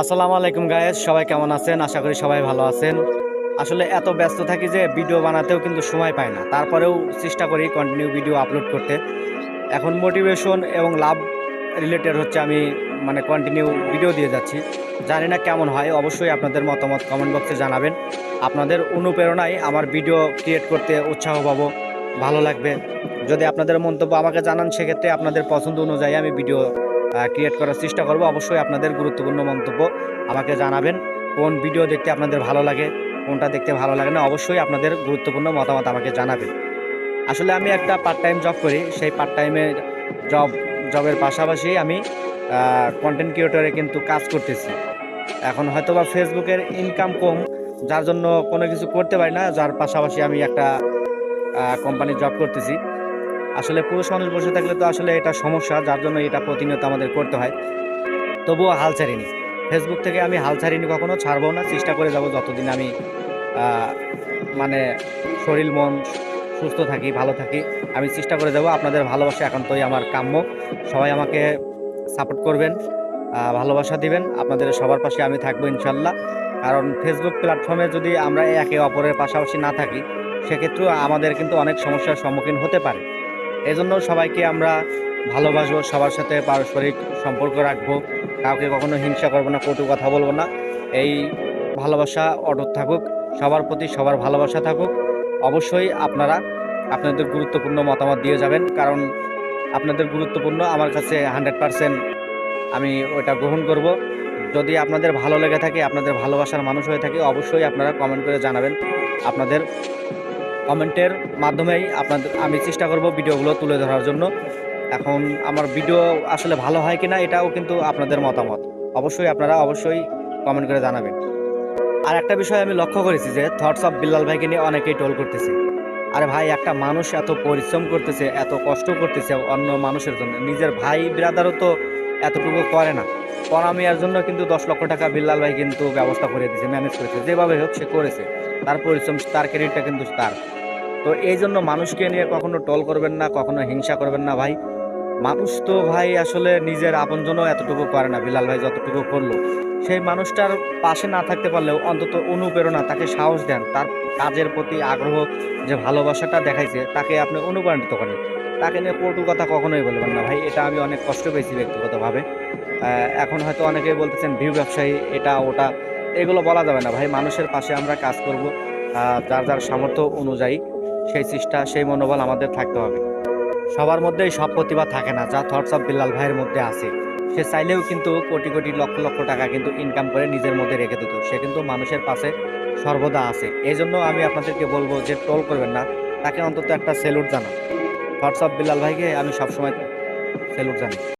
আসসালামু আলাইকুম গায়েস সবাই কেমন আছেন? আশা করি সবাই ভালো আছেন। আসলে এত ব্যস্ত থাকি যে ভিডিও বানাতেও কিন্তু সময় পাই না। তারপরেও চেষ্টা করি কন্টিনিউ ভিডিও আপলোড করতে। এখন মোটিভেশন এবং লাভ রিলেটেড হচ্ছে আমি মানে কন্টিনিউ ভিডিও দিয়ে যাচ্ছি। জানি না কেমন হয়, অবশ্যই আপনাদের মতামত কমেন্ট বক্সে জানাবেন। আপনাদের অনুপ্রেরণায় আমার ভিডিও ক্রিয়েট করতে উৎসাহ পাবো, ভালো লাগবে। যদি আপনাদের মন্তব্য আমাকে জানান, সেক্ষেত্রে আপনাদের পছন্দ অনুযায়ী আমি ভিডিও ক্রিয়েট করার চেষ্টা করব। অবশ্যই আপনাদের গুরুত্বপূর্ণ মন্তব্য আমাকে জানাবেন। কোন ভিডিও দেখতে আপনাদের ভালো লাগে, কোনটা দেখতে ভালো লাগে না, অবশ্যই আপনাদের গুরুত্বপূর্ণ মতামত আমাকে জানাবেন। আসলে আমি একটা পার্ট টাইম জব করি, সেই পার্ট টাইমের জব জবের পাশাপাশি আমি কন্টেন্ট ক্রিয়েটরে কিন্তু কাজ করতেছি। এখন হয়তো বা ফেসবুকের ইনকাম কম, যার জন্য কোনো কিছু করতে পারি না, যার পাশাপাশি আমি একটা কোম্পানির জব করতেছি। আসলে পুরুষ মানুষ বসে থাকলে তো আসলে এটা সমস্যা, যার জন্য এটা প্রতিনিয়ত আমাদের করতে হয়। তবুও হাল ছাড়িনি। ফেসবুক থেকে আমি হাল ছাড়িনি কখনো ছাড়বো না, চেষ্টা করে যাব যতদিন আমি মানে শরীর, মন সুস্থ থাকি, ভালো থাকি, আমি চেষ্টা করে যাব। আপনাদের ভালোবাসা একান্তই আমার কাম্য। সবাই আমাকে সাপোর্ট করবেন ভালোবাসা দিবেন। আপনাদের সবার পাশে আমি থাকব ইনশাল্লাহ। কারণ ফেসবুক প্ল্যাটফর্মে যদি আমরা একে অপরের পাশাপাশি না থাকি, সেক্ষেত্রেও আমাদের কিন্তু অনেক সমস্যার সম্মুখীন হতে পারে। এই জন্য সবাইকে আমরা ভালোবাসবো, সবার সাথে পারস্পরিক সম্পর্ক রাখব। কাউকে কখনো হিংসা করব না, কটু কথা বলব না। এই ভালোবাসা অটুট থাকুক, সবার প্রতি সবার ভালোবাসা থাকুক। অবশ্যই আপনারা আপনাদের গুরুত্বপূর্ণ মতামত দিয়ে যাবেন, কারণ আপনাদের গুরুত্বপূর্ণ, আমার কাছে হান্ড্রেড পারসেন্ট আমি ওটা গ্রহণ করব। যদি আপনাদের ভালো লেগে থাকে, আপনাদের ভালোবাসার মানুষ হয়ে থাকে, অবশ্যই আপনারা কমেন্ট করে জানাবেন। আপনাদের কমেন্টের মাধ্যমেই আপনাদের, আমি চেষ্টা করব ভিডিওগুলো তুলে ধরার জন্য। এখন আমার ভিডিও আসলে ভালো হয় কিনা এটাও কিন্তু আপনাদের মতামত। অবশ্যই আপনারা অবশ্যই কমেন্ট করে জানাবেন। আর একটা বিষয় আমি লক্ষ্য করেছি যে থটস অফ বিল্লাল ভাইকে নিয়ে অনেকেই টোল করতেছে। আরে ভাই, একটা মানুষ এত পরিশ্রম করতেছে, এত কষ্ট করতেছে, অন্য মানুষের জন্য। নিজের ভাই ব্রাদারও তো এতটুকু করে না। পরামিয়ার জন্য কিন্তু দশ লক্ষ টাকা বিল্লাল ভাই কিন্তু ব্যবস্থা করে দিয়েছে ম্যানেজ করেছে। যেভাবে হোক সে করেছে। তার পরিশ্রম, তার ক্রেডিটটা কিন্তু তার। তো এই জন্য মানুষকে নিয়ে কখনো টল করবেন না, কখনো হিংসা করবেন না ভাই। মানুষ তো ভাই আসলে নিজের আপনজনও এতটুকু করে না, বিলাল ভাই যতটুকু করল। সেই মানুষটার পাশে না থাকতে পারলেও অন্তত অনুপ্রেরণা, তাকে সাহস দেন। তার কাজের প্রতি আগ্রহ, যে ভালোবাসাটা দেখাইছে, তাকে আপনি অনুপ্রাণিত করেন। তাকে নিয়ে কটু কথা কখনোই বলবেন না ভাই। এটা আমি অনেক কষ্ট পেয়েছি ব্যক্তিগতভাবে। এখন হয়তো অনেকেই বলতেছেন, ভিউ ব্যবসায়ী, এটা, ওটা। এগুলো বলা যাবে না। ভাই, মানুষের পাশে আমরা কাজ করব যার যার সামর্থ্য অনুযায়ী সেই চেষ্টা, সেই মনোবল আমাদের থাকতে হবে। সবার মধ্যেই সব প্রতিভা থাকে না, যা থটস অফ বিল্লাল ভাইয়ের মধ্যে আছে। সে চাইলেও কিন্তু কোটি কোটি, লক্ষ লক্ষ টাকা কিন্তু ইনকাম করে নিজের মধ্যে রেখে দিত। সে কিন্তু মানুষের পাশে সর্বদা আছে। এই জন্য আমি আপনাদেরকে বলব যে টোল করবেন না, তাকে অন্তত একটা সেলুট জানান। থটস অফ বিল্লাল ভাইকে আমি সবসময় সেলুট জানাই।